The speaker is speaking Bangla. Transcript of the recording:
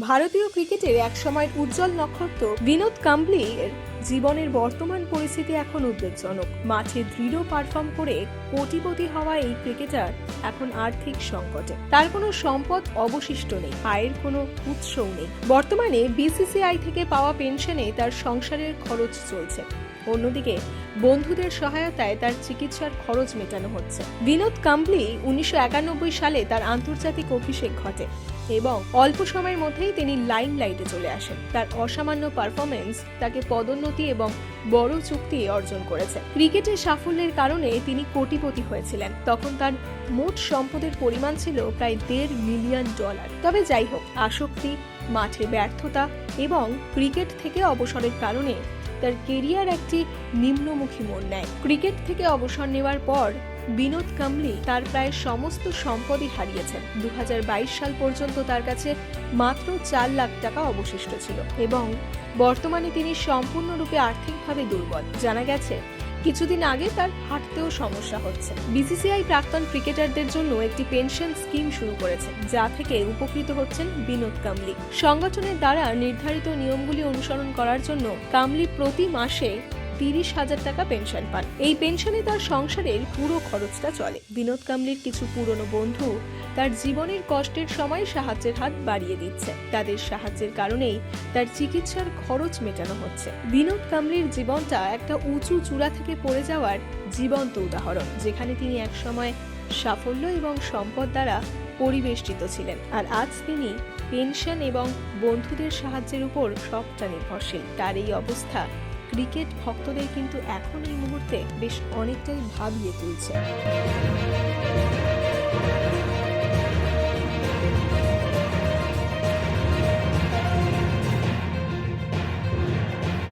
ভারতীয় ক্রিকেটের এক সময়ের উজ্জ্বল নক্ষত্র বিনোদ কাম্বলি জীবনের বর্তমান পরিস্থিতি এখন উদ্বেগজনক। মাঠে দৃঢ় পারফর্ম করে কোটিপতি হওয়া এই ক্রিকেটার এখন আর্থিক সংকটে। তার কোনো সম্পদ অবশিষ্ট নেই, আয়ের কোনো উৎসও নেই। বর্তমানে বিসিসিআই থেকে পাওয়া পেনশনে তার সংসারের খরচ চলছে। অন্যদিকে, বন্ধুদের সহায়তায় তার চিকিৎসার খরচ মেটানো হচ্ছে। বিনোদ কাম্বলি উনিশশো একানব্বই সালে তার আন্তর্জাতিক অভিষেক ঘটে এবং অল্প সময়ের মধ্যেই তিনি লাইম লাইটে চলে আসেন। তার অসামান্য পারফরমেন্স তাকে পদোন্নতি এবং বড় চুক্তি অর্জন করেছে। ক্রিকেটের সাফল্যের কারণে তিনি কোটিপতি হয়েছিলেন। তখন তার মোট সম্পদের পরিমাণ ছিল প্রায় দেড় মিলিয়ন ডলার। তবে যাই হোক, আসক্তি, মাঠে ব্যর্থতা এবং ক্রিকেট থেকে অবসরের কারণে তার কেরিয়ার একটি নিম্নমুখী মোড় নেয়। ক্রিকেট থেকে অবসর নেওয়ার পর বিনোদ কামলি তার প্রায় সমস্ত সম্পদই হারিয়েছেন। দু হাজার বাইশ সাল পর্যন্ত তার কাছে মাত্র চার লাখ টাকা অবশিষ্ট ছিল এবং বর্তমানে তিনি সম্পূর্ণরূপে আর্থিকভাবে দুর্বল। জানা গেছে কিছুদিন আগে তার হাঁটতেও সমস্যা হচ্ছে। বিসিসিআই প্রাক্তন ক্রিকেটারদের জন্য একটি পেনশন স্কিম শুরু করেছে, যা থেকে উপকৃত হচ্ছেন বিনোদ কামলি। সংগঠনের দ্বারা নির্ধারিত নিয়মগুলি অনুসরণ করার জন্য কামলি প্রতি মাসে তিরিশ হাজার টাকা পেনশন পান। এই পেনশনে তার সংসারের পুরো খরচটা চলে। বিনোদ কামলির কিছু পুরনো বন্ধু তার জীবনের কষ্টের সময় সাহায্যের হাত বাড়িয়ে দিচ্ছে। তাদের সাহায্যের কারণেই তার চিকিৎসার খরচ মেটানো হচ্ছে। বিনোদ কামলির জীবনটা একটা উঁচু চূড়া থেকে পড়ে যাওয়ার জীবন্ত উদাহরণ, যেখানে তিনি একসময় সাফল্য এবং সম্পদ দ্বারা পরিবেষ্টিত ছিলেন। আর আজ তিনি পেনশন এবং বন্ধুদের সাহায্যের উপর সবটা নির্ভরশীল। তার এই অবস্থা ক্রিকেট ভক্তদের কিন্তু এখন এই মুহূর্তে বেশ অনেকটাই ভাবিয়ে তুলছে।